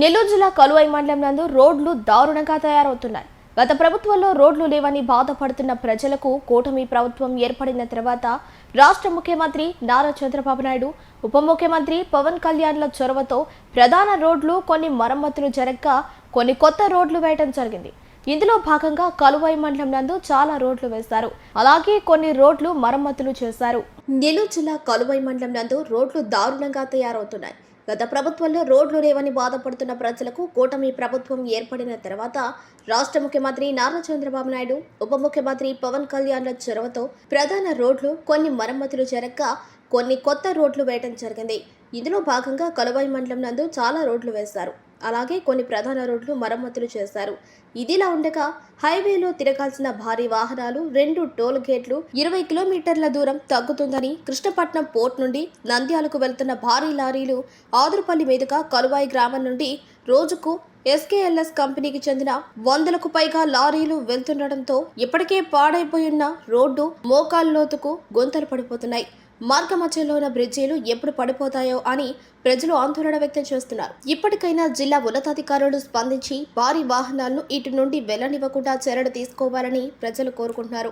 నెల్లూరు జిల్లా కలువై మండలం నందు రోడ్లు దారుణంగా తయారవుతున్నాయి. గత ప్రభుత్వంలో రోడ్లు లేవని బాధపడుతున్న ప్రజలకు కూటమి ప్రభుత్వం ఏర్పడిన తర్వాత రాష్ట్ర ముఖ్యమంత్రి నారా చంద్రబాబు నాయుడు ఉప ముఖ్యమంత్రి పవన్ కళ్యాణ్ల చొరవతో ప్రధాన రోడ్లు కొన్ని మరమ్మతులు జరగక కొన్ని కొత్త రోడ్లు వేయడం జరిగింది. ఇందులో భాగంగా కలువై మండలం నందు చాలా రోడ్లు వేశారు. అలాగే కొన్ని రోడ్లు మరమ్మతులు చేశారు. నెల్లూరు జిల్లా కలువై మండలం నందు రోడ్లు దారుణంగా తయారవుతున్నాయి. గత ప్రభుత్వంలో రోడ్లు లేవని బాధపడుతున్న ప్రజలకు కూటమి ప్రభుత్వం ఏర్పడిన తర్వాత రాష్ట్ర ముఖ్యమంత్రి నారా చంద్రబాబు నాయుడు ఉప ముఖ్యమంత్రి పవన్ కళ్యాణ్ల చొరవతో ప్రధాన రోడ్లు కొన్ని మరమ్మతులు జరగక కొన్ని కొత్త రోడ్లు వేయడం జరిగింది. ఇందులో భాగంగా కలువై మండలం నందు చాలా రోడ్లు వేశారు. అలాగే కొన్ని ప్రధాన రోడ్లు మరమ్మతులు చేశారు. ఇదిలా ఉండగా హైవేలో తిరగాల్సిన భారీ వాహనాలు రెండు టోల్ గేట్లు ఇరవై కిలోమీటర్ల దూరం తగ్గుతుందని కృష్ణపట్నం పోర్ట్ నుండి నంద్యాలకు వెళ్తున్న భారీ లారీలు ఆదురుపల్లి మీదుగా కలువాయి గ్రామం నుండి రోజుకు ఎస్కేఎల్ఎస్ కంపెనీకి చెందిన వందలకు పైగా లారీలు వెళ్తుండటంతో ఇప్పటికే పాడైపోయిన రోడ్డు మోకాల్లోతుకు గొంతలు పడిపోతున్నాయి. మార్గ మధ్యలో ఉన్న బ్రిడ్జీలు ఎప్పుడు పడిపోతాయో అని ప్రజలు ఆందోళన వ్యక్తం చేస్తున్నారు. ఇప్పటికైనా జిల్లా ఉన్నతాధికారులు స్పందించి భారీ వాహనాలను ఇటు నుండి వెళ్ళనివ్వకుండా చర్యలు తీసుకోవాలని ప్రజలు కోరుకుంటున్నారు.